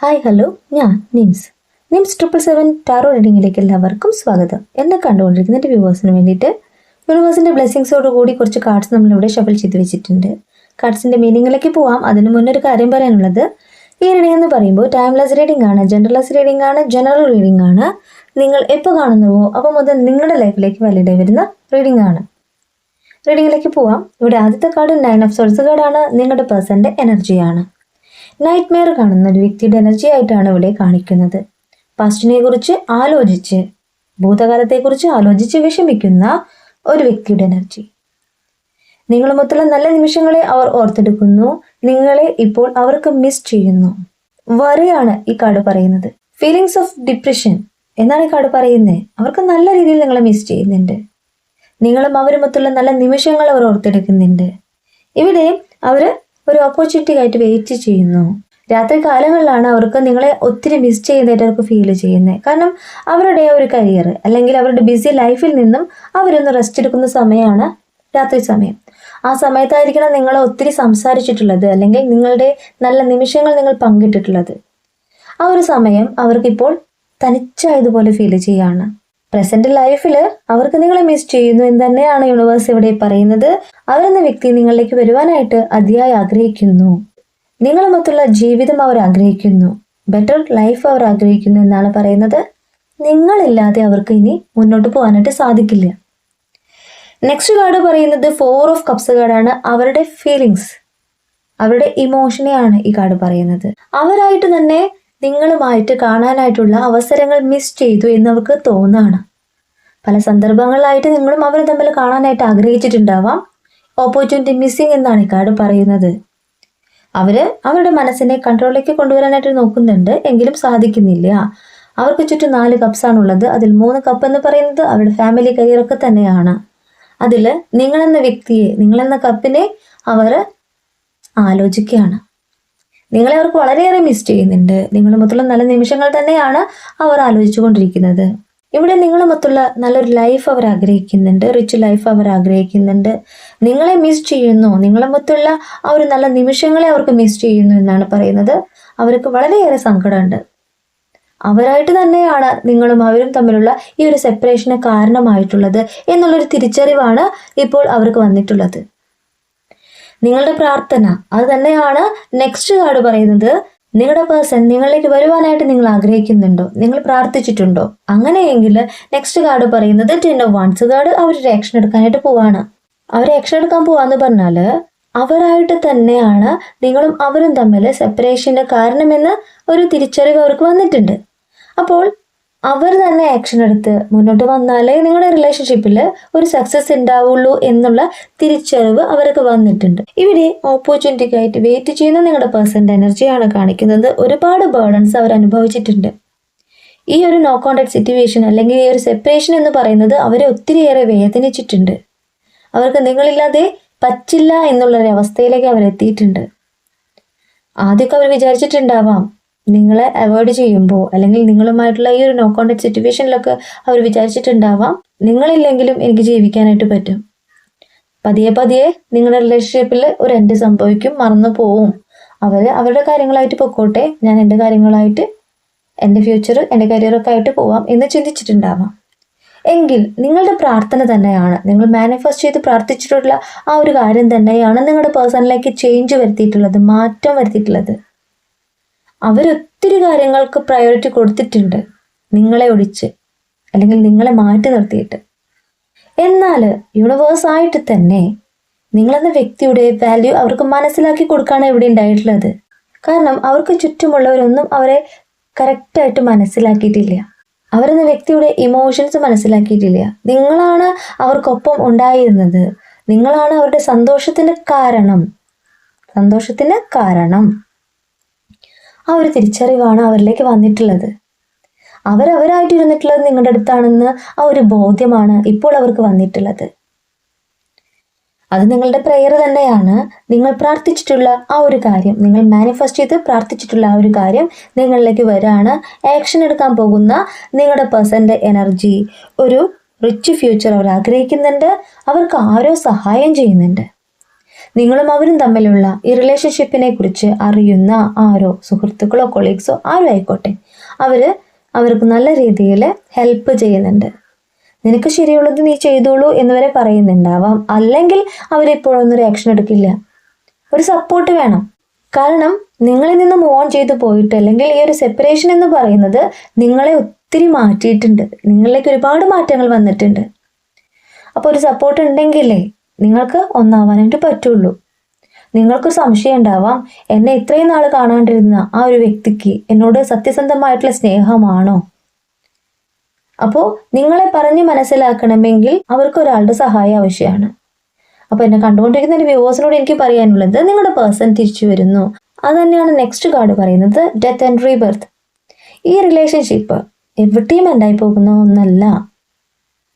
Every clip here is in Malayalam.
Hi hello. ഞാൻ Nims. Nims triple seven tarot റീഡിങ്ങിലേക്ക് എല്ലാവർക്കും സ്വാഗതം. എന്നെ കണ്ടുകൊണ്ടിരിക്കുന്ന വ്യൂവേഴ്സിന് വേണ്ടിയിട്ട് യൂണിവേഴ്സിന്റെ ബ്ലെസ്സിങ്സോട് കൂടി കുറച്ച് കാർഡ്സ് നമ്മളിവിടെ ഷഫിൾ ചെയ്ത് വെച്ചിട്ടുണ്ട്. കാർഡ്സിന്റെ മീനിങ്ങിലേക്ക് പോവാം. അതിന് മുന്നേ ഒരു കാര്യം പറയാനുള്ളത്. ഈ റീഡിംഗ് എന്ന് പറയുമ്പോൾ ടൈംലെസ് റീഡിംഗ് ആണ് ജനറൽലെസ് റീഡിംഗ് ആണ് ജനറൽ റീഡിംഗ് ആണ്. നിങ്ങൾ എപ്പോൾ കാണുന്നുവോ അപ്പോൾ മുതൽ നിങ്ങളുടെ ലൈഫിലേക്ക് വാലിഡേ വരുന്ന റീഡിംഗ് ആണ്. റീഡിങ്ങിലേക്ക് പോവാം. ഇവിടെ ആദ്യത്തെ കാർഡ് നയൻ ഓഫ് സോൾസ് കാർഡാണ് നിങ്ങളുടെ പേഴ്സന്റെ എനർജിയാണ് നൈറ്റ് മെയർ കാണുന്ന ഒരു വ്യക്തിയുടെ എനർജി ആയിട്ടാണ് ഇവിടെ കാണിക്കുന്നത്. പാസ്റ്റിനെ കുറിച്ച് ആലോചിച്ച് ഭൂതകാലത്തെക്കുറിച്ച് ആലോചിച്ച് വിഷമിക്കുന്ന ഒരു വ്യക്തിയുടെ എനർജി നിങ്ങളുമൊത്തുള്ള നല്ല നിമിഷങ്ങളെ അവർ ഓർത്തെടുക്കുന്നു. നിങ്ങളെ ഇപ്പോൾ അവർക്ക് മിസ് ചെയ്യുന്നു. വരെയാണ് ഈ കാർഡ് പറയുന്നത്. ഫീലിങ്സ് ഓഫ് ഡിപ്രഷൻ എന്നാണ് ഈ കാർഡ് പറയുന്നത്. അവർക്ക് നല്ല രീതിയിൽ നിങ്ങളെ മിസ് ചെയ്യുന്നുണ്ട്. നിങ്ങളും അവരുമൊത്തുള്ള നല്ല നിമിഷങ്ങൾ അവർ ഓർത്തെടുക്കുന്നുണ്ട്. ഇവിടെ അവർ ഒരു ഓപ്പർച്യൂണിറ്റി ആയിട്ട് വെയിറ്റ് ചെയ്യുന്നു. രാത്രി കാലങ്ങളിലാണ് അവർക്ക് നിങ്ങളെ ഒത്തിരി മിസ് ചെയ്യുന്നതായിട്ട് അവർക്ക് ഫീൽ ചെയ്യുന്നത് കാരണം അവരുടെ ഒരു കരിയർ അല്ലെങ്കിൽ അവരുടെ ബിസി ലൈഫിൽ നിന്നും അവരൊന്ന് റെസ്റ്റ് എടുക്കുന്ന സമയമാണ് രാത്രി സമയം. ആ സമയത്തായിരിക്കണം നിങ്ങൾ ഒത്തിരി സംസാരിച്ചിട്ടുള്ളത് അല്ലെങ്കിൽ നിങ്ങളുടെ നല്ല നിമിഷങ്ങൾ നിങ്ങൾ പങ്കിട്ടിട്ടുള്ളത്. ആ ഒരു സമയം അവർക്കിപ്പോൾ തനിച്ചായതുപോലെ ഫീൽ ചെയ്യാണ് പ്രസന്റ് ലൈഫിൽ അവർക്ക് നിങ്ങളെ മിസ് ചെയ്യുന്നു എന്ന് തന്നെയാണ് യൂണിവേഴ്സ് ഇവിടെ പറയുന്നത്. അവരെന്ന വ്യക്തി നിങ്ങളിലേക്ക് വരുവാനായിട്ട് അതിയായി ആഗ്രഹിക്കുന്നു. നിങ്ങളെ നിങ്ങളുമൊത്തുള്ള ജീവിതം അവർ ആഗ്രഹിക്കുന്നു. ബെറ്റർ ലൈഫ് അവർ ആഗ്രഹിക്കുന്നു എന്നാണ് പറയുന്നത്. നിങ്ങളില്ലാതെ അവർക്ക് ഇനി മുന്നോട്ട് പോകാനായിട്ട് സാധിക്കില്ല. നെക്സ്റ്റ് കാർഡ് പറയുന്നത് ഫോർ ഓഫ് കപ്സ് കാർഡാണ് അവരുടെ ഫീലിങ്സ് അവരുടെ ഇമോഷനെയാണ് ഈ കാർഡ് പറയുന്നത്. അവരായിട്ട് തന്നെ നിങ്ങളുമായിട്ട് കാണാനായിട്ടുള്ള അവസരങ്ങൾ മിസ് ചെയ്തു എന്നവർക്ക് തോന്നാണ്. പല സന്ദർഭങ്ങളിലായിട്ട് നിങ്ങളും അവർ തമ്മിൽ കാണാനായിട്ട് ആഗ്രഹിച്ചിട്ടുണ്ടാവാം. ഓപ്പർച്യൂണിറ്റി മിസ്സിങ് എന്നാണ് കാർഡ് പറയുന്നത്. അവർ അവരുടെ മനസ്സിനെ കൺട്രോളിലേക്ക് കൊണ്ടുവരാനായിട്ട് നോക്കുന്നുണ്ട്. എങ്കിലും സാധിക്കുന്നില്ല. അവർക്ക് ചുറ്റും നാല് കപ്സാണുള്ളത് അതിൽ മൂന്ന് കപ്പ് എന്ന് പറയുന്നത് അവരുടെ ഫാമിലി കരിയറൊക്കെ തന്നെയാണ്. അതിൽ നിങ്ങളെന്ന വ്യക്തിയെ നിങ്ങളെന്ന കപ്പിനെ അവർ ആലോചിക്കുകയാണ്. നിങ്ങളെ അവർക്ക് വളരെയേറെ മിസ് ചെയ്യുന്നുണ്ട്. നിങ്ങളുമൊത്തുള്ള നല്ല നിമിഷങ്ങൾ തന്നെയാണ് അവർ ആലോചിച്ചു കൊണ്ടിരിക്കുന്നത് ഇവിടെ നിങ്ങളുമൊത്തുള്ള നല്ലൊരു ലൈഫ് അവർ ആഗ്രഹിക്കുന്നുണ്ട്. റിച്ച് ലൈഫ് അവർ ആഗ്രഹിക്കുന്നുണ്ട്. നിങ്ങളെ മിസ് ചെയ്യുന്നു. നിങ്ങളുമൊത്തുള്ള ആ ഒരു നല്ല നിമിഷങ്ങളെ അവർക്ക് മിസ് ചെയ്യുന്നു എന്നാണ് പറയുന്നത്. അവർക്ക് വളരെയേറെ സങ്കടമുണ്ട്. അവരായിട്ട് തന്നെയാണ് നിങ്ങളും അവരും തമ്മിലുള്ള ഈ ഒരു സെപ്പറേഷന് കാരണമായിട്ടുള്ളത് എന്നുള്ളൊരു തിരിച്ചറിവാണ് ഇപ്പോൾ അവർക്ക് വന്നിട്ടുള്ളത്. നിങ്ങളുടെ പ്രാർത്ഥന. അത് തന്നെയാണ് നെക്സ്റ്റ് കാർഡ് പറയുന്നത്. നിങ്ങളുടെ പേഴ്സൺ നിങ്ങളിലേക്ക് വരുവാനായിട്ട് നിങ്ങൾ ആഗ്രഹിക്കുന്നുണ്ടോ? നിങ്ങൾ പ്രാർത്ഥിച്ചിട്ടുണ്ടോ? അങ്ങനെയെങ്കിൽ നെക്സ്റ്റ് കാർഡ് പറയുന്നത് ടെൻ ഓഫ് വൺസ് കാർഡ് അവർ ആക്ഷൻ എടുക്കാനായിട്ട് പോവാണ്. അവർ ആക്ഷൻ എടുക്കാൻ പോവാന്ന് പറഞ്ഞാൽ അവരായിട്ട് തന്നെയാണ് നിങ്ങളും അവരും തമ്മിൽ സെപ്പറേഷന്റെ കാരണമെന്ന് ഒരു തിരിച്ചറിവ് അവർക്ക് വന്നിട്ടുണ്ട്. അപ്പോൾ അവർ തന്നെ ആക്ഷൻ എടുത്ത് മുന്നോട്ട് വന്നാലേ നിങ്ങളുടെ റിലേഷൻഷിപ്പിൽ ഒരു സക്സസ് ഉണ്ടാവുള്ളൂ എന്നുള്ള തിരിച്ചറിവ് അവർക്ക് വന്നിട്ടുണ്ട്. ഇവിടെ ഓപ്പർച്യൂണിറ്റിക്കായിട്ട് വെയിറ്റ് ചെയ്യുന്ന നിങ്ങളുടെ പേഴ്സന്റെ എനർജിയാണ് കാണിക്കുന്നത്. ഒരുപാട് ബേർഡൻസ് അവർ അനുഭവിച്ചിട്ടുണ്ട്. ഈ ഒരു നോ കോണ്ടാക്ട് സിറ്റുവേഷൻ അല്ലെങ്കിൽ ഈ ഒരു സെപ്പറേഷൻ എന്ന് പറയുന്നത് അവരെ ഒത്തിരിയേറെ വേദനിച്ചിട്ടുണ്ട്. അവർക്ക് നിങ്ങളില്ലാതെ പറ്റില്ല എന്നുള്ളൊരു അവസ്ഥയിലേക്ക് അവർ എത്തിയിട്ടുണ്ട് ആദ്യമൊക്കെ അവർ വിചാരിച്ചിട്ടുണ്ടാവാം നിങ്ങളെ അവോയ്ഡ് ചെയ്യുമ്പോൾ അല്ലെങ്കിൽ നിങ്ങളുമായിട്ടുള്ള ഈ ഒരു നോ കോണ്ടാക്ട് സിറ്റുവേഷനിലൊക്കെ അവർ വിചാരിച്ചിട്ടുണ്ടാവാം. നിങ്ങളില്ലെങ്കിലും എനിക്ക് ജീവിക്കാനായിട്ട് പറ്റും. പതിയെ പതിയെ നിങ്ങളുടെ റിലേഷൻഷിപ്പിൽ ഒരു എൻഡ് സംഭവിക്കും മറന്നു പോവും. അവർ അവരുടെ കാര്യങ്ങളായിട്ട് പൊക്കോട്ടെ ഞാൻ എന്റെ കാര്യങ്ങളായിട്ട് എന്റെ ഫ്യൂച്ചർ എന്റെ കരിയറൊക്കെ ആയിട്ട് പോവാം എന്ന് ചിന്തിച്ചിട്ടുണ്ടാവാം. എങ്കിൽ നിങ്ങളുടെ പ്രാർത്ഥന തന്നെയാണ് നിങ്ങൾ മാനിഫെസ്റ്റ് ചെയ്ത് പ്രാർത്ഥിച്ചിട്ടുള്ള ആ ഒരു കാര്യം തന്നെയാണ് നിങ്ങളുടെ പേഴ്സണിലേക്ക് ചേഞ്ച് വരുത്തിയിട്ടുള്ളത് മാറ്റം വരുത്തിയിട്ടുള്ളത്. അവരൊത്തിരി കാര്യങ്ങൾക്ക് പ്രയോറിറ്റി കൊടുത്തിട്ടുണ്ട്. നിങ്ങളെ ഒഴിച്ച്. അല്ലെങ്കിൽ നിങ്ങളെ മാറ്റി നിർത്തിയിട്ട്. എന്നാൽ യൂണിവേഴ്സ് ആയിട്ട് തന്നെ നിങ്ങളെന്ന വ്യക്തിയുടെ വാല്യൂ അവർക്ക് മനസ്സിലാക്കി കൊടുക്കാണ് ഇവിടെ ഉണ്ടായിട്ടുള്ളത്. കാരണം അവർക്ക് ചുറ്റുമുള്ളവരൊന്നും അവരെ കറക്റ്റായിട്ട് മനസ്സിലാക്കിയിട്ടില്ല. അവരെന്ന വ്യക്തിയുടെ ഇമോഷൻസ് മനസ്സിലാക്കിയിട്ടില്ല. നിങ്ങളാണ് അവർക്കൊപ്പം ഉണ്ടായിരുന്നത്. നിങ്ങളാണ് അവരുടെ സന്തോഷത്തിന് കാരണം. സന്തോഷത്തിന് കാരണം. ആ ഒരു തിരിച്ചറിവാണ് അവരിലേക്ക് വന്നിട്ടുള്ളത്. അവരവരായിട്ട് ഇരുന്നിട്ടുള്ളത് നിങ്ങളുടെ അടുത്താണെന്ന് ആ ഒരു ബോധ്യമാണ് ഇപ്പോൾ അവർക്ക് വന്നിട്ടുള്ളത്. അത് നിങ്ങളുടെ പ്രെയർ തന്നെയാണ്. നിങ്ങൾ പ്രാർത്ഥിച്ചിട്ടുള്ള ആ ഒരു കാര്യം നിങ്ങൾ മാനിഫെസ്റ്റ് ചെയ്ത് പ്രാർത്ഥിച്ചിട്ടുള്ള ആ ഒരു കാര്യം നിങ്ങളിലേക്ക് വരാണ്. ആക്ഷൻ എടുക്കാൻ പോകുന്ന നിങ്ങളുടെ പേഴ്സന്റെ എനർജി ഒരു റിച്ച് ഫ്യൂച്ചർ അവർ ആഗ്രഹിക്കുന്നുണ്ട്. അവർക്ക് ആരോ സഹായം ചെയ്യുന്നുണ്ട്. നിങ്ങളും അവരും തമ്മിലുള്ള ഈ റിലേഷൻഷിപ്പിനെ കുറിച്ച് അറിയുന്ന ആരോ സുഹൃത്തുക്കളോ കൊളീഗ്സോ ആരോ ആയിക്കോട്ടെ. അവർ അവർക്ക് നല്ല രീതിയിൽ ഹെൽപ്പ് ചെയ്യുന്നുണ്ട്. നിനക്ക് ശരിയുള്ളത് നീ ചെയ്തോളൂ എന്നിവരെ പറയുന്നുണ്ടാവാം. അല്ലെങ്കിൽ അവരിപ്പോഴൊന്നും റിയാക്ഷൻ എടുക്കില്ല. ഒരു സപ്പോർട്ട് വേണം. കാരണം നിങ്ങളിൽ നിന്ന് ഓൺ ചെയ്തു പോയിട്ട് അല്ലെങ്കിൽ ഈ ഒരു സെപ്പറേഷൻ എന്ന് പറയുന്നത് നിങ്ങളെ ഒത്തിരി മാറ്റിയിട്ടുണ്ട്. നിങ്ങളിലേക്ക് ഒരുപാട് മാറ്റങ്ങൾ വന്നിട്ടുണ്ട്. അപ്പോൾ ഒരു സപ്പോർട്ട് ഉണ്ടെങ്കിലേ നിങ്ങൾക്ക് ഒന്നാവാനായിട്ട് പറ്റുള്ളൂ. നിങ്ങൾക്ക് സംശയം ഉണ്ടാവാം എന്നെ ഇത്രയും നാൾ കാണാണ്ടിരുന്ന ആ ഒരു വ്യക്തിക്ക് എന്നോട് സത്യസന്ധമായിട്ടുള്ള സ്നേഹമാണോ? അപ്പോൾ നിങ്ങളെ പറഞ്ഞ് മനസ്സിലാക്കണമെങ്കിൽ അവർക്ക് ഒരാളുടെ സഹായം ആവശ്യമാണ്. അപ്പോൾ എന്നെ കണ്ടുകൊണ്ടിരിക്കുന്ന ഒരു വ്യൂവേഴ്സിനോട് എനിക്ക് പറയാനുള്ളത് നിങ്ങളുടെ പേഴ്സൺ തിരിച്ചു വരുന്നു. അത് തന്നെയാണ് നെക്സ്റ്റ് കാർഡ് പറയുന്നത് ഡെത്ത് ആൻഡ് റീബർത്ത്. ഈ റിലേഷൻഷിപ്പ് എവിടെയും എൻഡായി പോകുന്ന ഒന്നല്ല.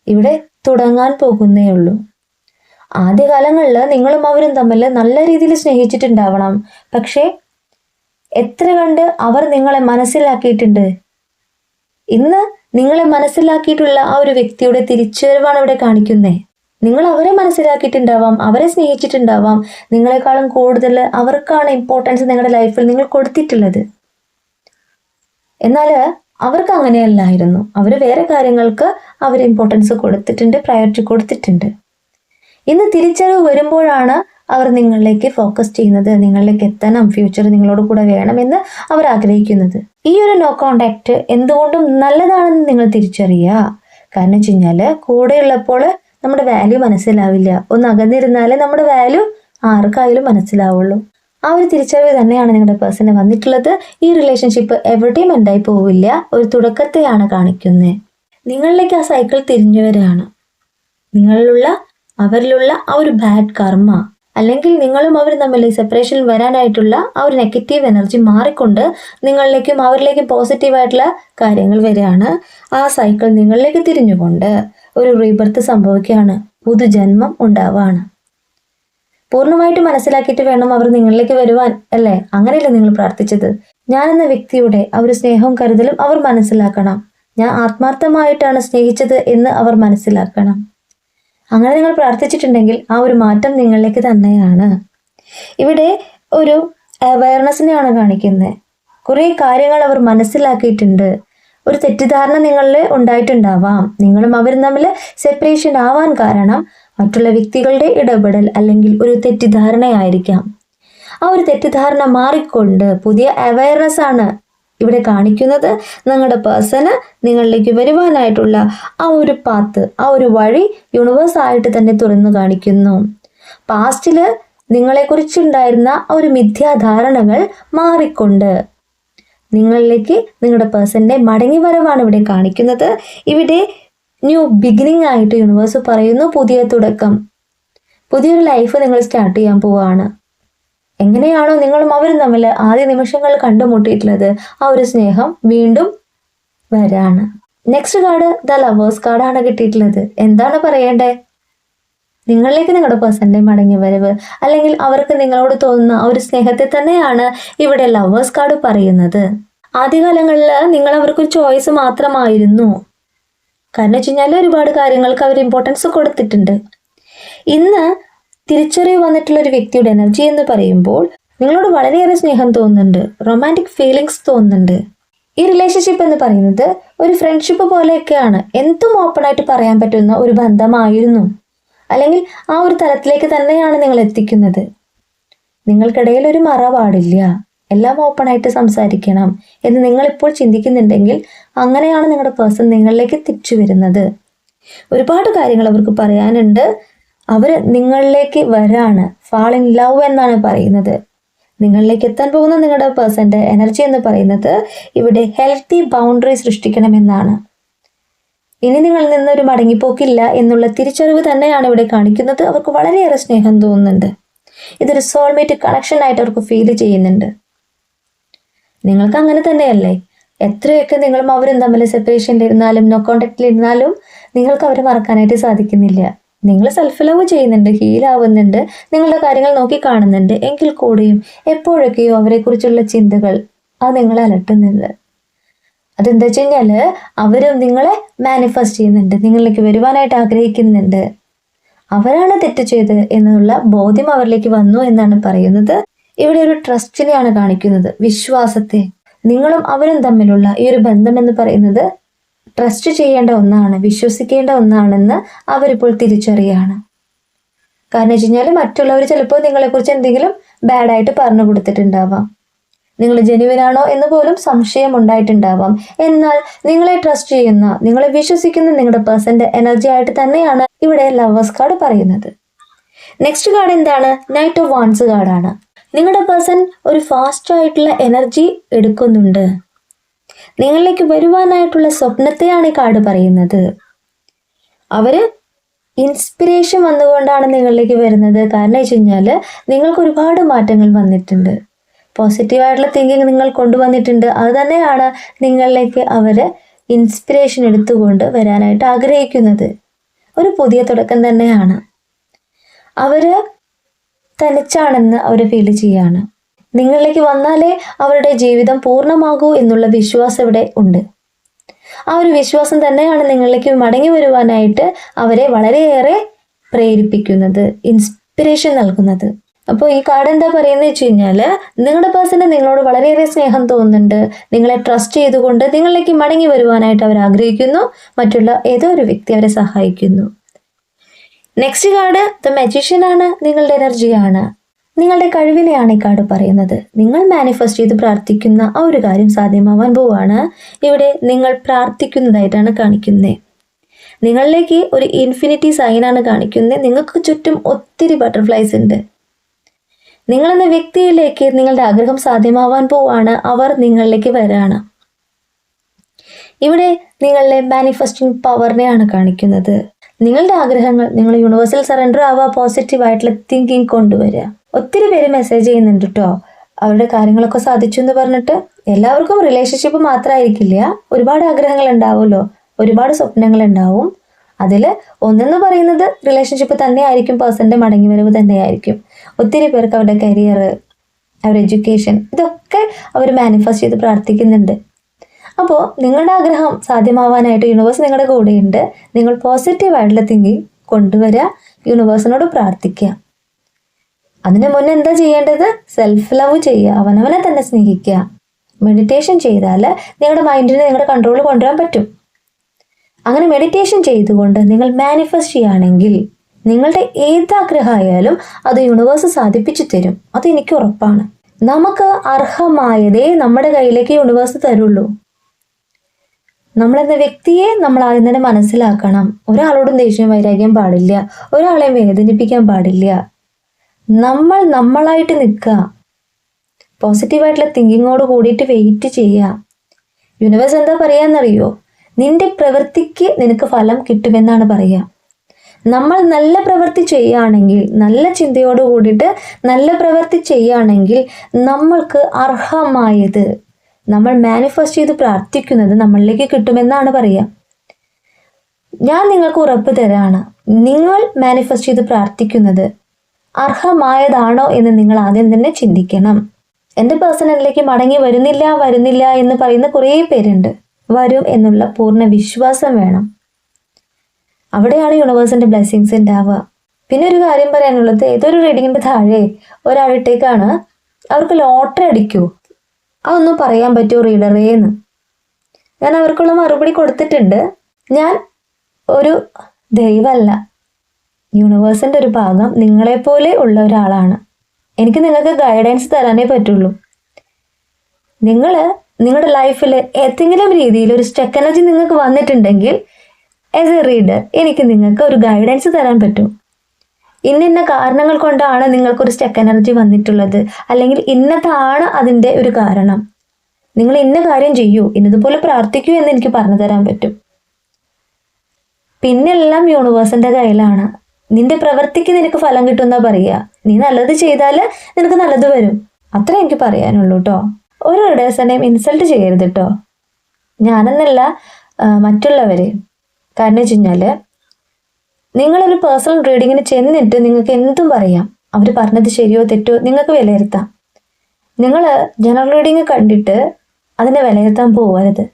ഇവിടെ തുടങ്ങാൻ പോകുന്നേ ഉള്ളൂ. ആദ്യകാലങ്ങളിൽ നിങ്ങളും അവരും തമ്മിൽ നല്ല രീതിയിൽ സ്നേഹിച്ചിട്ടുണ്ടാവണം. പക്ഷേ എത്ര കണ്ട് അവർ നിങ്ങളെ മനസ്സിലാക്കിയിട്ടുണ്ട്? ഇന്ന് നിങ്ങളെ മനസ്സിലാക്കിയിട്ടുള്ള ആ ഒരു വ്യക്തിയുടെ തിരിച്ചുവരവാണ് ഇവിടെ കാണിക്കുന്നത് നിങ്ങൾ അവരെ മനസ്സിലാക്കിയിട്ടുണ്ടാവാം അവരെ സ്നേഹിച്ചിട്ടുണ്ടാവാം. നിങ്ങളെക്കാളും കൂടുതൽ അവർക്കാണ് ഇമ്പോർട്ടൻസ് നിങ്ങളുടെ ലൈഫിൽ നിങ്ങൾ കൊടുത്തിട്ടുള്ളത്. എന്നാൽ അവർക്ക് അങ്ങനെയല്ലായിരുന്നു. അവർ വേറെ കാര്യങ്ങൾക്ക് അവർ ഇമ്പോർട്ടൻസ് കൊടുത്തിട്ടുണ്ട് പ്രയോറിറ്റി കൊടുത്തിട്ടുണ്ട്. ഇന്ന് തിരിച്ചറിവ് വരുമ്പോഴാണ് അവർ നിങ്ങളിലേക്ക് ഫോക്കസ് ചെയ്യുന്നത് നിങ്ങളിലേക്ക് എത്തണം ഫ്യൂച്ചർ നിങ്ങളോട് കൂടെ വേണമെന്ന് അവർ ആഗ്രഹിക്കുന്നത്. ഈ ഒരു നോ കോണ്ടാക്ട് എന്തുകൊണ്ടും നല്ലതാണെന്ന് നിങ്ങൾ തിരിച്ചറിയുക. കാരണം വെച്ച് കഴിഞ്ഞാൽ കൂടെയുള്ളപ്പോൾ നമ്മുടെ വാല്യൂ മനസ്സിലാവില്ല. ഒന്ന് അകന്നിരുന്നാലേ നമ്മുടെ വാല്യൂ ആർക്കായാലും മനസ്സിലാവുള്ളൂ. ആ ഒരു തിരിച്ചറിവ് തന്നെയാണ് നിങ്ങളുടെ പേഴ്സണെ വന്നിട്ടുള്ളത്. ഈ റിലേഷൻഷിപ്പ് എവിടെയും എന്തായി പോവില്ല. ഒരു തുടക്കത്തെയാണ് കാണിക്കുന്നത്. നിങ്ങളിലേക്ക് ആ സൈക്കിൾ തിരിഞ്ഞു വരികയാണ്. നിങ്ങളിലുള്ള അവരിലുള്ള ആ ഒരു ബാഡ് കർമ്മ അല്ലെങ്കിൽ നിങ്ങളും അവരും തമ്മിൽ സെപ്പറേഷനിൽ വരാനായിട്ടുള്ള ആ ഒരു നെഗറ്റീവ് എനർജി മാറിക്കൊണ്ട് നിങ്ങളിലേക്കും അവരിലേക്കും പോസിറ്റീവായിട്ടുള്ള കാര്യങ്ങൾ വരികയാണ്. ആ സൈക്കിൾ നിങ്ങളിലേക്ക് തിരിഞ്ഞുകൊണ്ട് ഒരു റീബർത്ത് സംഭവിക്കുകയാണ്. പുതുജന്മം ഉണ്ടാവുകയാണ്. പൂർണമായിട്ട് മനസ്സിലാക്കിയിട്ട് വേണം അവർ നിങ്ങളിലേക്ക് വരുവാൻ അല്ലേ? അങ്ങനെയല്ലേ നിങ്ങൾ പ്രാർത്ഥിച്ചത്? ഞാൻ എന്ന വ്യക്തിയുടെ ആ ഒരു സ്നേഹവും കരുതലും അവർ മനസ്സിലാക്കണം. ഞാൻ ആത്മാർത്ഥമായിട്ടാണ് സ്നേഹിച്ചത് എന്ന് അവർ മനസ്സിലാക്കണം. അങ്ങനെ നിങ്ങൾ പ്രാർത്ഥിച്ചിട്ടുണ്ടെങ്കിൽ ആ ഒരു മാറ്റം നിങ്ങളിലേക്ക് തന്നെയാണ്. ഇവിടെ ഒരു അവയർനെസ്സിനെയാണ് കാണിക്കുന്നത്. കുറേ കാര്യങ്ങൾ അവർ മനസ്സിലാക്കിയിട്ടുണ്ട്. ഒരു തെറ്റിദ്ധാരണ നിങ്ങളിൽ ഉണ്ടായിട്ടുണ്ടാവാം. നിങ്ങളും അവരും തമ്മിൽ സെപ്പറേഷൻ ആവാൻ കാരണം മറ്റുള്ള വ്യക്തികളുടെ ഇടപെടൽ അല്ലെങ്കിൽ ഒരു തെറ്റിദ്ധാരണയായിരിക്കാം. ആ ഒരു തെറ്റിദ്ധാരണ മാറിക്കൊണ്ട് പുതിയ അവയർനെസ് ആണ് ഇവിടെ കാണിക്കുന്നത് നിങ്ങളുടെ പേഴ്സണ് നിങ്ങളിലേക്ക് വരുവാനായിട്ടുള്ള ആ ഒരു പാത്ത് ആ ഒരു വഴി യൂണിവേഴ്സായിട്ട് തന്നെ തുറന്നു കാണിക്കുന്നു. പാസ്റ്റിൽ നിങ്ങളെക്കുറിച്ചുണ്ടായിരുന്ന ആ ഒരു മിഥ്യാധാരണകൾ മാറിക്കൊണ്ട് നിങ്ങളിലേക്ക് നിങ്ങളുടെ പേഴ്സന്റെ മടങ്ങി വരവാണ് ഇവിടെ കാണിക്കുന്നത്. ഇവിടെ ന്യൂ ബിഗിനിങ് ആയിട്ട് യൂണിവേഴ്സ് പറയുന്നു പുതിയ തുടക്കം. പുതിയൊരു ലൈഫ് നിങ്ങൾ സ്റ്റാർട്ട് ചെയ്യാൻ പോവുകയാണ് എങ്ങനെയാണോ നിങ്ങളും അവരും തമ്മിൽ ആദ്യ നിമിഷങ്ങൾ കണ്ടുമുട്ടിയിട്ടുള്ളത് ആ ഒരു സ്നേഹം വീണ്ടും വരാണ്. നെക്സ്റ്റ് കാർഡ് ദ ലവേഴ്സ് കാർഡാണ് കിട്ടിയിട്ടുള്ളത്. എന്താണ് പറയേണ്ടേ? നിങ്ങളിലേക്ക് നിങ്ങളുടെ പേഴ്സന്റെ മടങ്ങി വരവ് അല്ലെങ്കിൽ അവർക്ക് നിങ്ങളോട് തോന്നുന്ന ആ ഒരു സ്നേഹത്തെ തന്നെയാണ് ഇവിടെ ലവേഴ്സ് കാർഡ് പറയുന്നത്. ആദ്യകാലങ്ങളിൽ നിങ്ങൾ അവർക്കൊരു ചോയ്സ് മാത്രമായിരുന്നു. കാരണം വെച്ച് കഴിഞ്ഞാൽ ഒരുപാട് കാര്യങ്ങൾക്ക് അവർ ഇമ്പോർട്ടൻസ് കൊടുത്തിട്ടുണ്ട്. ഇന്ന് തിരിച്ചറിവ് വന്നിട്ടുള്ള ഒരു വ്യക്തിയുടെ എനർജി എന്ന് പറയുമ്പോൾ നിങ്ങളോട് വളരെയേറെ സ്നേഹം തോന്നുന്നുണ്ട് റൊമാന്റിക് ഫീലിങ്സ് തോന്നുന്നുണ്ട്. ഈ റിലേഷൻഷിപ്പ് എന്ന് പറയുന്നത് ഒരു ഫ്രണ്ട്ഷിപ്പ് പോലെയൊക്കെയാണ്. എന്തും ഓപ്പണായിട്ട് പറയാൻ പറ്റുന്ന ഒരു ബന്ധമായിരുന്നു. അല്ലെങ്കിൽ ആ ഒരു തലത്തിലേക്ക് തന്നെയാണ് നിങ്ങൾ എത്തിക്കുന്നത്. നിങ്ങൾക്കിടയിൽ ഒരു മറ പാടില്ല എല്ലാം ഓപ്പണായിട്ട് സംസാരിക്കണം എന്ന് നിങ്ങൾ ഇപ്പോൾ ചിന്തിക്കുന്നുണ്ടെങ്കിൽ അങ്ങനെയാണ് നിങ്ങളുടെ പേഴ്സൺ നിങ്ങളിലേക്ക് തിരിച്ചു വരുന്നത്. ഒരുപാട് കാര്യങ്ങൾ അവർക്ക് പറയാനുണ്ട്. അവർ നിങ്ങളിലേക്ക് വരാണ്. ഫാൾ ഇൻ ലവ് എന്നാണ് പറയുന്നത്. നിങ്ങളിലേക്ക് എത്താൻ പോകുന്ന നിങ്ങളുടെ പേഴ്സന്റെ എനർജി എന്ന് പറയുന്നത് ഇവിടെ ഹെൽത്തി ബൗണ്ടറി സൃഷ്ടിക്കണമെന്നാണ്. ഇനി നിങ്ങളിൽ നിന്നൊരു മടങ്ങിപ്പോക്കില്ല എന്നുള്ള തിരിച്ചറിവ് തന്നെയാണ് ഇവിടെ കാണിക്കുന്നത്. അവർക്ക് വളരെയേറെ സ്നേഹം തോന്നുന്നുണ്ട്. ഇതൊരു സോൾമേറ്റ് കണക്ഷൻ ആയിട്ട് അവർക്ക് ഫീൽ ചെയ്യുന്നുണ്ട്. നിങ്ങൾക്ക് അങ്ങനെ തന്നെയല്ലേ? എത്രയൊക്കെ നിങ്ങളും അവരും തമ്മിൽ സെപ്പറേഷനിലിരുന്നാലും നോ കോണ്ടാക്റ്റിലിരുന്നാലും നിങ്ങൾക്ക് അവരെ മറക്കാനായിട്ട് സാധിക്കുന്നില്ല. നിങ്ങൾ സെൽഫ് ലവ് ചെയ്യുന്നുണ്ട് ഹീൽ ആവുന്നുണ്ട് നിങ്ങളുടെ കാര്യങ്ങൾ നോക്കി കാണുന്നുണ്ട് എങ്കിൽ കൂടിയും എപ്പോഴൊക്കെയോ അവരെക്കുറിച്ചുള്ള ചിന്തകൾ അത് നിങ്ങളെ അലട്ടുന്നുണ്ട്. അതെന്താ വെച്ച് കഴിഞ്ഞാൽ അവരും നിങ്ങളെ മാനിഫെസ്റ്റ് ചെയ്യുന്നുണ്ട് നിങ്ങളിലേക്ക് വരുവാനായിട്ട് ആഗ്രഹിക്കുന്നുണ്ട്. അവരാണ് തെറ്റ് ചെയ്ത് എന്നുള്ള ബോധ്യം അവരിലേക്ക് വന്നു എന്നാണ് പറയുന്നത്. ഇവിടെ ഒരു ട്രസ്റ്റിനെയാണ് കാണിക്കുന്നത് വിശ്വാസത്തെ. നിങ്ങളും അവരും തമ്മിലുള്ള ഈ ഒരു ബന്ധം എന്ന് പറയുന്നത് ട്രസ്റ്റ് ചെയ്യേണ്ട ഒന്നാണ് വിശ്വസിക്കേണ്ട ഒന്നാണെന്ന് അവരിപ്പോൾ തിരിച്ചറിയാണ്. കാരണം വെച്ച് കഴിഞ്ഞാൽ മറ്റുള്ളവർ ചിലപ്പോൾ നിങ്ങളെക്കുറിച്ച് എന്തെങ്കിലും ബാഡായിട്ട് പറഞ്ഞു കൊടുത്തിട്ടുണ്ടാവാം. നിങ്ങൾ ജെനുവിനാണോ എന്ന് പോലും സംശയം ഉണ്ടായിട്ടുണ്ടാവാം. എന്നാൽ നിങ്ങളെ ട്രസ്റ്റ് ചെയ്യുന്ന നിങ്ങളെ വിശ്വസിക്കുന്ന നിങ്ങളുടെ പേഴ്സന്റെ എനർജി ആയിട്ട് തന്നെയാണ് ഇവിടെ ലവേഴ്സ് കാർഡ് പറയുന്നത്. നെക്സ്റ്റ് കാർഡ് എന്താണ്? നൈറ്റ് ഓഫ് വാൺസ് കാർഡാണ് നിങ്ങളുടെ പേഴ്സൺ ഒരു ഫാസ്റ്റ് ആയിട്ടുള്ള എനർജി എടുക്കുന്നുണ്ട്. നിങ്ങളിലേക്ക് വരുവാനായിട്ടുള്ള സ്വപ്നത്തെയാണ് ഈ കാർഡ് പറയുന്നത്. അവർ ഇൻസ്പിറേഷൻ വന്നുകൊണ്ടാണ് നിങ്ങളിലേക്ക് വരുന്നത്. കാരണം വെച്ച് കഴിഞ്ഞാൽ നിങ്ങൾക്ക് ഒരുപാട് മാറ്റങ്ങൾ വന്നിട്ടുണ്ട്. പോസിറ്റീവായിട്ടുള്ള തിങ്കിങ് നിങ്ങൾ കൊണ്ടുവന്നിട്ടുണ്ട്. അത് തന്നെയാണ് നിങ്ങളിലേക്ക് അവർ ഇൻസ്പിറേഷൻ എടുത്തുകൊണ്ട് വരാനായിട്ട് ആഗ്രഹിക്കുന്നത്. ഒരു പുതിയ തുടക്കം തന്നെയാണ്. അവർ തനിച്ചാണെന്ന് അവർ ഫീൽ ചെയ്യാണ്. നിങ്ങളിലേക്ക് വന്നാലേ അവരുടെ ജീവിതം പൂർണമാകൂ എന്നുള്ള വിശ്വാസം ഇവിടെ ഉണ്ട്. ആ ഒരു വിശ്വാസം തന്നെയാണ് നിങ്ങളിലേക്ക് മടങ്ങി വരുവാനായിട്ട് അവരെ വളരെയേറെ പ്രേരിപ്പിക്കുന്നത് ഇൻസ്പിറേഷൻ നൽകുന്നത്. അപ്പോൾ ഈ കാർഡ് എന്താ പറയുന്നത് വെച്ച് കഴിഞ്ഞാൽ നിങ്ങളുടെ പേഴ്സണ് നിങ്ങളോട് വളരെയേറെ സ്നേഹം തോന്നുന്നുണ്ട്. നിങ്ങളെ ട്രസ്റ്റ് ചെയ്തുകൊണ്ട് നിങ്ങളിലേക്ക് മടങ്ങി വരുവാനായിട്ട് അവർ ആഗ്രഹിക്കുന്നു. മറ്റുള്ള ഏതോ ഒരു വ്യക്തി അവരെ സഹായിക്കുന്നു. നെക്സ്റ്റ് കാർഡ് ദ മജീഷ്യൻ ആണ് നിങ്ങളുടെ എനർജിയാണ് നിങ്ങളുടെ കഴിവിനെയാണ് കാർഡ് പറയുന്നത്. നിങ്ങൾ മാനിഫെസ്റ്റ് ചെയ്ത് പ്രാർത്ഥിക്കുന്ന ആ ഒരു കാര്യം സാധ്യമാവാൻ പോവാണ്. ഇവിടെ നിങ്ങൾ പ്രാർത്ഥിക്കുന്നതായിട്ടാണ് കാണിക്കുന്നത് നിങ്ങളിലേക്ക് ഒരു ഇൻഫിനിറ്റി സൈനാണ് കാണിക്കുന്നത് നിങ്ങൾക്ക് ചുറ്റും ഒത്തിരി ബട്ടർഫ്ലൈസ് ഉണ്ട്. നിങ്ങളെന്ന വ്യക്തിയിലേക്ക് നിങ്ങളുടെ ആഗ്രഹം സാധ്യമാവാൻ പോവാണ്. അവർ നിങ്ങളിലേക്ക് വരാണ്. ഇവിടെ നിങ്ങളുടെ മാനിഫെസ്റ്റിംഗ് പവറിനെയാണ് കാണിക്കുന്നത്. നിങ്ങളുടെ ആഗ്രഹങ്ങൾ നിങ്ങൾ യൂണിവേഴ്സൽ സറണ്ടർ ആവുക പോസിറ്റീവ് ആയിട്ടുള്ള തിങ്കിങ് കൊണ്ടുവരിക. ഒത്തിരി പേര് മെസ്സേജ് ചെയ്യുന്നുണ്ട് കേട്ടോ അവരുടെ കാര്യങ്ങളൊക്കെ സാധിച്ചു എന്ന് പറഞ്ഞിട്ട് എല്ലാവർക്കും റിലേഷൻഷിപ്പ് മാത്രമായിരിക്കില്ല. ഒരുപാട് ആഗ്രഹങ്ങൾ ഉണ്ടാവുമല്ലോ. ഒരുപാട് സ്വപ്നങ്ങൾ ഉണ്ടാവും. അതിൽ ഒന്നെന്ന് പറയുന്നത് റിലേഷൻഷിപ്പ് തന്നെയായിരിക്കും പേഴ്സന്റെ മടങ്ങി വരവ് തന്നെയായിരിക്കും ഒത്തിരി പേർക്ക് അവരുടെ കരിയർ അവരുടെ എഡ്യൂക്കേഷൻ ഇതൊക്കെ അവർ മാനിഫെസ്റ്റ് ചെയ്ത് പ്രാർത്ഥിക്കുന്നുണ്ട്. അപ്പോൾ നിങ്ങളുടെ ആഗ്രഹം സാധ്യമാവാനായിട്ട് യൂണിവേഴ്സ് നിങ്ങളുടെ കൂടെയുണ്ട്. നിങ്ങൾ പോസിറ്റീവായിട്ടുള്ള തിങ്കിങ് കൊണ്ടുവരിക യൂണിവേഴ്സിനോട് പ്രാർത്ഥിക്കുക അതിനു മുന്നേ എന്താ ചെയ്യേണ്ടത്? സെൽഫ് ലവ് ചെയ്യുക അവനവനെ തന്നെ സ്നേഹിക്കുക മെഡിറ്റേഷൻ ചെയ്താൽ നിങ്ങളുടെ മൈൻഡിനെ നിങ്ങളുടെ കൺട്രോൾ കൊണ്ടുവരാൻ പറ്റും. അങ്ങനെ മെഡിറ്റേഷൻ ചെയ്തുകൊണ്ട് നിങ്ങൾ മാനിഫെസ്റ്റ് ചെയ്യുകയാണെങ്കിൽ നിങ്ങളുടെ ഏത് ആഗ്രഹമായാലും അത് യൂണിവേഴ്സ് സാധിപ്പിച്ചു തരും. അത് എനിക്ക് ഉറപ്പാണ്. നമുക്ക് അർഹമായതേ നമ്മുടെ കയ്യിലേക്ക് യൂണിവേഴ്സ് തരുള്ളൂ. നമ്മളെന്ന വ്യക്തിയെ നമ്മൾ ആദ്യം തന്നെ മനസ്സിലാക്കണം. ഒരാളോടും ദേഷ്യം വൈരാഗ്യം പാടില്ല. ഒരാളെ വേദനിപ്പിക്കാൻ പാടില്ല. നമ്മൾ നമ്മളായിട്ട് നിൽക്കുക. പോസിറ്റീവായിട്ടുള്ള തിങ്കിങ്ങോട് കൂടിയിട്ട് വെയിറ്റ് ചെയ്യുക. യൂണിവേഴ്സ് എന്താ പറയാന്നറിയോ? നിന്റെ പ്രവൃത്തിക്ക് നിനക്ക് ഫലം കിട്ടുമെന്നാണ് പറയുക. നമ്മൾ നല്ല പ്രവൃത്തി ചെയ്യുകയാണെങ്കിൽ നല്ല ചിന്തയോട് കൂടിയിട്ട് നല്ല പ്രവൃത്തി ചെയ്യുകയാണെങ്കിൽ നമ്മൾക്ക് അർഹമായത് നമ്മൾ മാനിഫെസ്റ്റ് ചെയ്ത് പ്രാർത്ഥിക്കുന്നത് നമ്മളിലേക്ക് കിട്ടുമെന്നാണ് പറയുക. ഞാൻ നിങ്ങൾക്ക് ഉറപ്പ് തരാണ്. നിങ്ങൾ മാനിഫെസ്റ്റ് ചെയ്ത് പ്രാർത്ഥിക്കുന്നത് അർഹമായതാണോ എന്ന് നിങ്ങൾ ആദ്യം തന്നെ ചിന്തിക്കണം. എന്റെ പേഴ്സണലിലേക്ക് മടങ്ങി വരുന്നില്ല വരുന്നില്ല എന്ന് പറയുന്ന കുറേ പേരുണ്ട്. വരും എന്നുള്ള പൂർണ വിശ്വാസം വേണം. അവിടെയാണ് യൂണിവേഴ്സിന്റെ ബ്ലെസ്സിങ്സ് ഉണ്ടാവുക. പിന്നെ ഒരു കാര്യം പറയാനുള്ളത് ഏതൊരു റീഡിങ്ങിന്റെ താഴെ ഒരാളിട്ടേക്കാണ് അവർക്ക് ലോട്ടറി അടിക്കൂ. അതൊന്നും പറയാൻ പറ്റുമോ റീഡറേ എന്ന്. ഞാൻ അവർക്കുള്ള മറുപടി കൊടുത്തിട്ടുണ്ട്. ഞാൻ ഒരു ദൈവമല്ല. യൂണിവേഴ്സിന്റെ ഒരു ഭാഗം നിങ്ങളെപ്പോലെ ഉള്ള ഒരാളാണ്. എനിക്ക് നിങ്ങൾക്ക് ഗൈഡൻസ് തരാനേ പറ്റുള്ളൂ. നിങ്ങൾ നിങ്ങളുടെ ലൈഫിൽ ഏതെങ്കിലും രീതിയിൽ ഒരു എനർജി നിങ്ങൾക്ക് വന്നിട്ടുണ്ടെങ്കിൽ ആസ് എ റീഡർ എനിക്ക് നിങ്ങൾക്ക് ഒരു ഗൈഡൻസ് തരാൻ പറ്റും. ഇന്നിന്ന കാരണങ്ങൾ കൊണ്ടാണ് നിങ്ങൾക്കൊരു സ്റ്റെക്ക് എനർജി വന്നിട്ടുള്ളത്. അല്ലെങ്കിൽ ഇന്നതാണ് അതിന്റെ ഒരു കാരണം. നിങ്ങൾ ഇന്ന കാര്യം ചെയ്യൂ ഇന്നതുപോലെ പ്രാർത്ഥിക്കൂ എന്ന് എനിക്ക് പറഞ്ഞു തരാൻ പറ്റും. പിന്നെല്ലാം യൂണിവേഴ്സിന്റെ കയ്യിലാണ്. നിന്റെ പ്രവൃത്തിക്ക് നിനക്ക് ഫലം കിട്ടുന്ന പറയുക. നീ നല്ലത് ചെയ്താൽ നിനക്ക് നല്ലത് വരും. അത്ര എനിക്ക് പറയാനുള്ളൂ കേട്ടോ ഒരു റീഡേഴ്സിനെയും ഇൻസൾട്ട് ചെയ്യരുത് കേട്ടോ ഞാനെന്നല്ല മറ്റുള്ളവർ കാരണം വെച്ച് കഴിഞ്ഞാൽ നിങ്ങളൊരു പേഴ്സണൽ റീഡിങ്ങിന് ചെന്നിട്ട് നിങ്ങൾക്ക് എന്തും പറയാം. അവർ പറഞ്ഞത് ശരിയോ തെറ്റോ നിങ്ങൾക്ക് വിലയിരുത്താം. നിങ്ങൾ ജനറൽ റീഡിങ് കണ്ടിട്ട് അതിനെ വിലയിരുത്താൻ പോകരുത്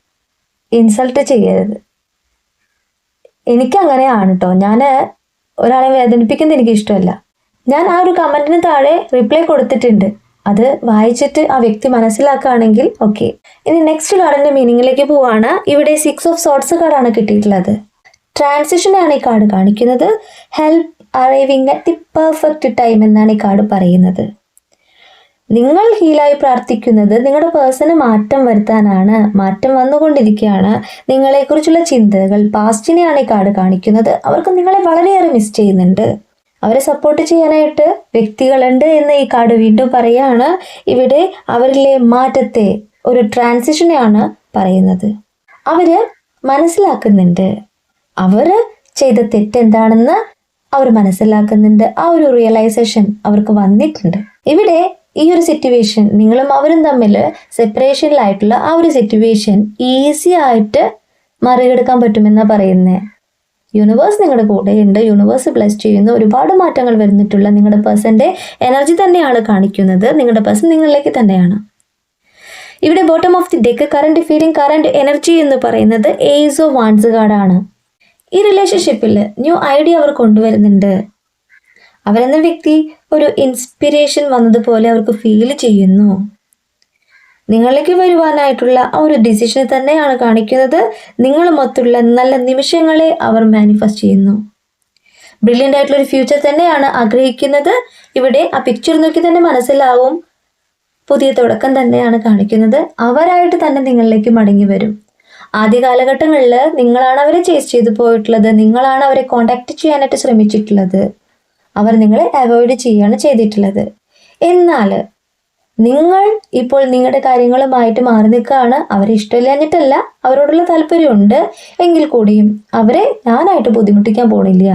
ഇൻസൾട്ട് ചെയ്യരുത്. എനിക്കങ്ങനെയാണ് കേട്ടോ ഞാൻ ഒരാളെ വേദനിപ്പിക്കുന്നത് എനിക്ക് ഇഷ്ടമല്ല. ഞാൻ ആ ഒരു കമന്റിന് താഴെ റിപ്ലൈ കൊടുത്തിട്ടുണ്ട്. അത് വായിച്ചിട്ട് ആ വ്യക്തി മനസ്സിലാക്കുകയാണെങ്കിൽ ഓക്കെ ഇനി നെക്സ്റ്റ് കാർഡിന്റെ മീനിങ്ങിലേക്ക് പോവാണ്. ഇവിടെ സിക്സ് ഓഫ് സോട്ട്സ് കാർഡാണ് കിട്ടിയിട്ടുള്ളത്. ട്രാൻസിഷനാണ് ഈ കാർഡ് കാണിക്കുന്നത്. Help arriving at the perfect time എന്നാണ് ഈ കാർഡ് പറയുന്നത്. നിങ്ങൾ ഹീലായി പ്രാർത്ഥിക്കുന്നത് നിങ്ങളുടെ പേഴ്സണ് മാറ്റം വരുത്താനാണ് മാറ്റം വന്നുകൊണ്ടിരിക്കുകയാണ്. നിങ്ങളെക്കുറിച്ചുള്ള ചിന്തകൾ പാസ്റ്റിനെയാണ് ഈ കാർഡ് കാണിക്കുന്നത്. അവർക്ക് നിങ്ങളെ വളരെയേറെ മിസ് ചെയ്യുന്നുണ്ട്. അവരെ സപ്പോർട്ട് ചെയ്യാനായിട്ട് വ്യക്തികളുണ്ട് എന്ന് ഈ കാർഡ് വീണ്ടും പറയുകയാണ് ഇവിടെ അവരിലെ മാറ്റത്തെ ഒരു ട്രാൻസിഷനെയാണ് പറയുന്നത്. അവർ മനസ്സിലാക്കുന്നുണ്ട്. അവർ ചെയ്ത തെറ്റെന്താണെന്ന് അവർ മനസ്സിലാക്കുന്നുണ്ട്. ആ ഒരു റിയലൈസേഷൻ അവർക്ക് വന്നിട്ടുണ്ട്. ഇവിടെ ഈ ഒരു സിറ്റുവേഷൻ നിങ്ങളും അവരും തമ്മിൽ സെപ്പറേഷനിലായിട്ടുള്ള ആ ഒരു സിറ്റുവേഷൻ ഈസി ആയിട്ട് മറികടക്കാൻ പറ്റുമെന്നാണ് പറയുന്നത് യൂണിവേഴ്സ് നിങ്ങളുടെ കൂടെയുണ്ട്. യൂണിവേഴ്സ് ബ്ലസ് ചെയ്യുന്ന. ഒരുപാട് മാറ്റങ്ങൾ വരുന്നിട്ടുള്ള നിങ്ങളുടെ പേഴ്സന്റെ എനർജി തന്നെയാണ് കാണിക്കുന്നത്. നിങ്ങളുടെ പേഴ്സൺ നിങ്ങളിലേക്ക് തന്നെയാണ്. ഇവിടെ bottom of the deck current feeling current energy എന്ന് പറയുന്നത് ഏസ് ഓഫ് വാൺസ് കാർഡാണ്. ഈ റിലേഷൻഷിപ്പിൽ ന്യൂ ഐഡിയ അവർ കൊണ്ടുവരുന്നുണ്ട്. അവരെന്ന വ്യക്തി ഒരു ഇൻസ്പിരേഷൻ വന്നതുപോലെ അവർക്ക് ഫീൽ ചെയ്യുന്നു. നിങ്ങളിലേക്ക് വരുവാനായിട്ടുള്ള ആ ഒരു ഡിസിഷൻ തന്നെയാണ് കാണിക്കുന്നത്. നിങ്ങളുമൊത്തുള്ള നല്ല നിമിഷങ്ങളെ അവർ മാനിഫെസ്റ്റ് ചെയ്യുന്നു. ബ്രില്യന്റ് ആയിട്ടുള്ള ഒരു ഫ്യൂച്ചർ തന്നെയാണ് ആഗ്രഹിക്കുന്നത്. ഇവിടെ ആ പിക്ചർ നോക്കി തന്നെ മനസ്സിലാവും. പുതിയ തുടക്കം തന്നെയാണ് കാണിക്കുന്നത്. അവരായിട്ട് തന്നെ നിങ്ങളിലേക്ക് മടങ്ങി വരും. ആദ്യ കാലഘട്ടങ്ങളിൽ നിങ്ങളാണ് അവരെ ചേസ് ചെയ്തു പോയിട്ടുള്ളത്. നിങ്ങളാണ് അവരെ കോണ്ടാക്ട് ചെയ്യാനായിട്ട് ശ്രമിച്ചിട്ടുള്ളത്. അവർ നിങ്ങളെ അവോയ്ഡ് ചെയ്യുകയാണ് ചെയ്തിട്ടുള്ളത്. എന്നാൽ നിങ്ങൾ ഇപ്പോൾ നിങ്ങളുടെ കാര്യങ്ങളുമായിട്ട് മാറി നിൽക്കുകയാണ്. അവരെ ഇഷ്ടമില്ലാഞ്ഞിട്ടല്ല അവരോടുള്ള താല്പര്യമുണ്ട്. എങ്കിൽ കൂടിയും അവരെ ഞാനായിട്ട് ബുദ്ധിമുട്ടിക്കാൻ പോണില്ല.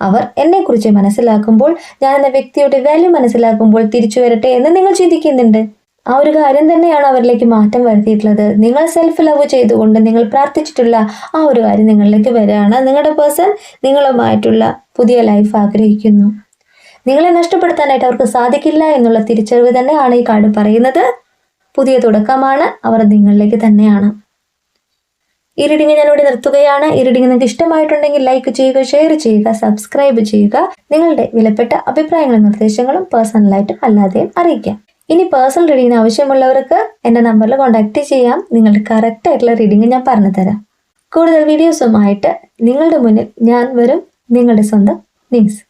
അവർ എന്നെക്കുറിച്ച് മനസ്സിലാക്കുമ്പോൾ ഞാൻ എന്ന വ്യക്തിയുടെ വാല്യൂ മനസ്സിലാക്കുമ്പോൾ തിരിച്ചു വരട്ടെ എന്ന് നിങ്ങൾ ചിന്തിക്കുന്നുണ്ട്. ആ ഒരു കാര്യം തന്നെയാണ് അവരിലേക്ക് മാറ്റം വരുത്തിയിട്ടുള്ളത്. നിങ്ങൾ സെൽഫ് ലവ് ചെയ്തുകൊണ്ട് നിങ്ങൾ പ്രാർത്ഥിച്ചിട്ടുള്ള ആ ഒരു കാര്യം നിങ്ങളിലേക്ക് വരികയാണ്. നിങ്ങളുടെ പേഴ്സൺ നിങ്ങളുമായിട്ടുള്ള പുതിയ ലൈഫ് ആഗ്രഹിക്കുന്നു. നിങ്ങളെ നഷ്ടപ്പെടുത്താനായിട്ട് അവർക്ക് സാധിക്കില്ല എന്നുള്ള തിരിച്ചറിവ് തന്നെയാണ് ഈ കാർഡ് പറയുന്നത്. പുതിയ തുടക്കമാണ്. അവർ നിങ്ങളിലേക്ക് തന്നെയാണ്. ഈ റീഡിംഗ് ഞാനിവിടെ നിർത്തുകയാണ്. ഈ റീഡിംഗ് നിങ്ങൾക്ക് ഇഷ്ടമായിട്ടുണ്ടെങ്കിൽ ലൈക്ക് ചെയ്യുക ഷെയർ ചെയ്യുക സബ്സ്ക്രൈബ് ചെയ്യുക. നിങ്ങളുടെ വിലപ്പെട്ട അഭിപ്രായങ്ങളും നിർദ്ദേശങ്ങളും പേഴ്സണലായിട്ടും അല്ലാതെയും അറിയിക്കാം. ഇനി പേഴ്സണൽ റീഡിങ്ങിന് ആവശ്യമുള്ളവർക്ക് എന്റെ നമ്പറിൽ കോൺടാക്ട് ചെയ്യാം. നിങ്ങളുടെ കറക്റ്റ് ആയിട്ടുള്ള റീഡിംഗ് ഞാൻ പറഞ്ഞു തരാം. കൂടുതൽ വീഡിയോസുമായിട്ട് നിങ്ങളുടെ മുന്നിൽ ഞാൻ വരും. നിങ്ങളുടെ സ്വന്തം നിംസ്